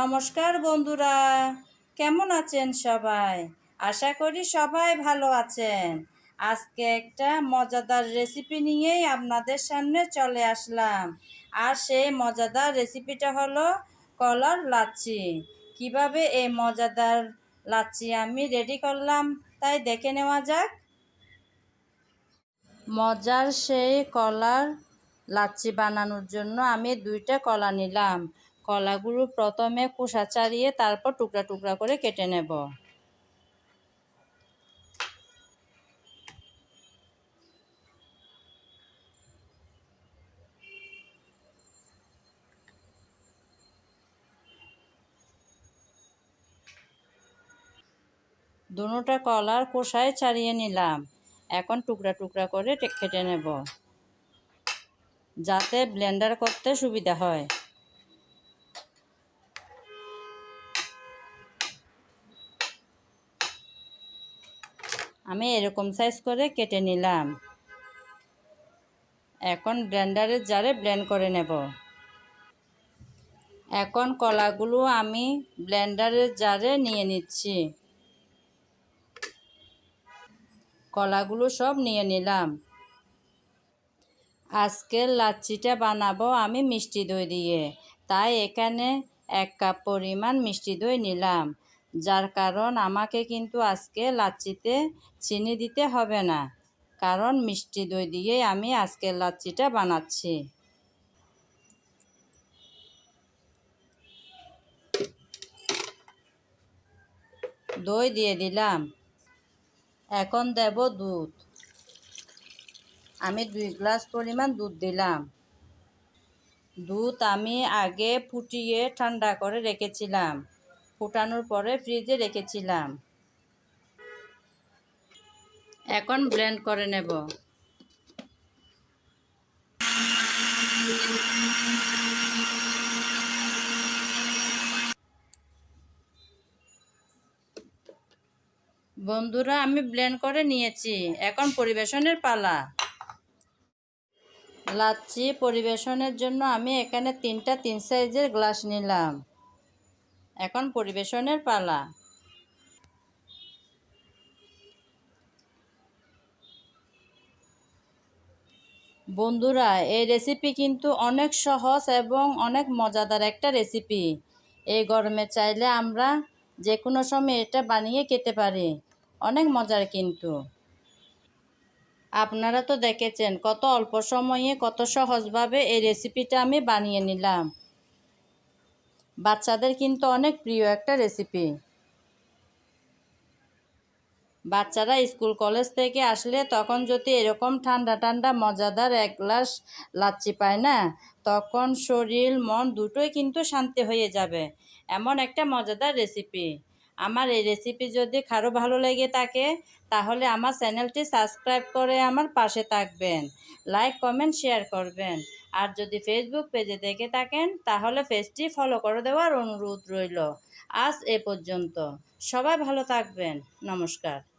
নমস্কার বন্ধুরা, কেমন আছেন সবাই? আশা করি সবাই ভালো আছেন। আজকে একটা মজাদার রেসিপি নিয়েই আপনাদের সামনে চলে আসলাম। আর সেই মজাদার রেসিপিটা হলো কলার লাচ্ছি। কীভাবে এই মজাদার লাচ্ছি আমি রেডি করলাম, তাই দেখে নেওয়া যাক। মজার সেই কলার লাচ্ছি বানানোর জন্য আমি দুইটা কলা নিলাম। কলাগুলো প্রথমে খোসা ছাড়িয়ে তারপর টুকরা টুকরা করে কেটে নেব। দুটা কলার কোষায় ছাড়িয়ে নিলাম। এখন টুকরা টুকরা করে কেটে নেব। যাতে ব্লেন্ডার করতে সুবিধা হয়। আমি এরকম সাইজ করে কেটে নিলাম। এখন ব্লেন্ডারের জারে ব্লেন্ড করে নেব। এখন কলাগুলো আমি ব্লেন্ডারের জারে নিয়ে নিচ্ছি। কলাগুলো সব নিয়ে নিলাম। আজকের লাচ্ছিটা বানাবো আমি মিষ্টি দই দিয়ে। তাই এখানে এক কাপ পরিমাণ মিষ্টি দই নিলাম। যার কারণ আমাকে কিন্তু আজকে লাচ্ছিতে চিনি দিতে হবে না। কারণ মিষ্টি দই দিয়েই আমি আজকের লাচ্ছিটা বানাচ্ছি। দই দিয়ে দিলাম। এখন দেব দুধ। আমি দুই গ্লাস পরিমাণ দুধ দিলাম। দুধ আমি আগে ফুটিয়ে ঠান্ডা করে রেখেছিলাম। ফুটানোর পরে ফ্রিজে রেখেছিলাম। এখন ব্লেন্ড করে নেব। বন্ধুরা, আমি ব্লেন্ড করে নিয়েছি। এখন পরিবেশনের পালা। লাচ্ছি পরিবেশনের জন্য আমি এখানে তিনটা তিন সাইজের গ্লাস নিলাম। এখন পরিবেশনের পালা। বন্ধুরা, এই রেসিপি কিন্তু অনেক সহজ এবং অনেক মজাদার একটা রেসিপি এই গরমে চাইলে আমরা যে কোনো সময় এটা বানিয়ে খেতে পারি। অনেক মজার কিন্তু। আপনারা তো দেখেছেন কত অল্প সময়ে কত সহজভাবে এই রেসিপিটা আমি বানিয়ে নিলাম। বাচ্চাদের কিন্তু অনেক প্রিয় একটা রেসিপি বাচ্চারা স্কুল, কলেজ থেকে আসলে তখন যদি এরকম ঠান্ডা ঠান্ডা, মজাদার এক গ্লাস লাচ্ছি পায় না, তখন শরীর, মন দুটোই কিন্তু শান্তি হয়ে যাবে। এমন একটা মজাদার রেসিপি আমার এই রেসিপি যদি কারও ভালো লেগে থাকে, তাহলে আমার চ্যানেলটি সাবস্ক্রাইব করে আমার পাশে থাকবেন। লাইক কমেন্ট শেয়ার করবেন। আর যদি ফেসবুক পেজে দেখে থাকেন, তাহলে পেজটি ফলো করে দেওয়ার অনুরোধ রইল। আজ এ পর্যন্ত। সবাই ভালো থাকবেন। নমস্কার।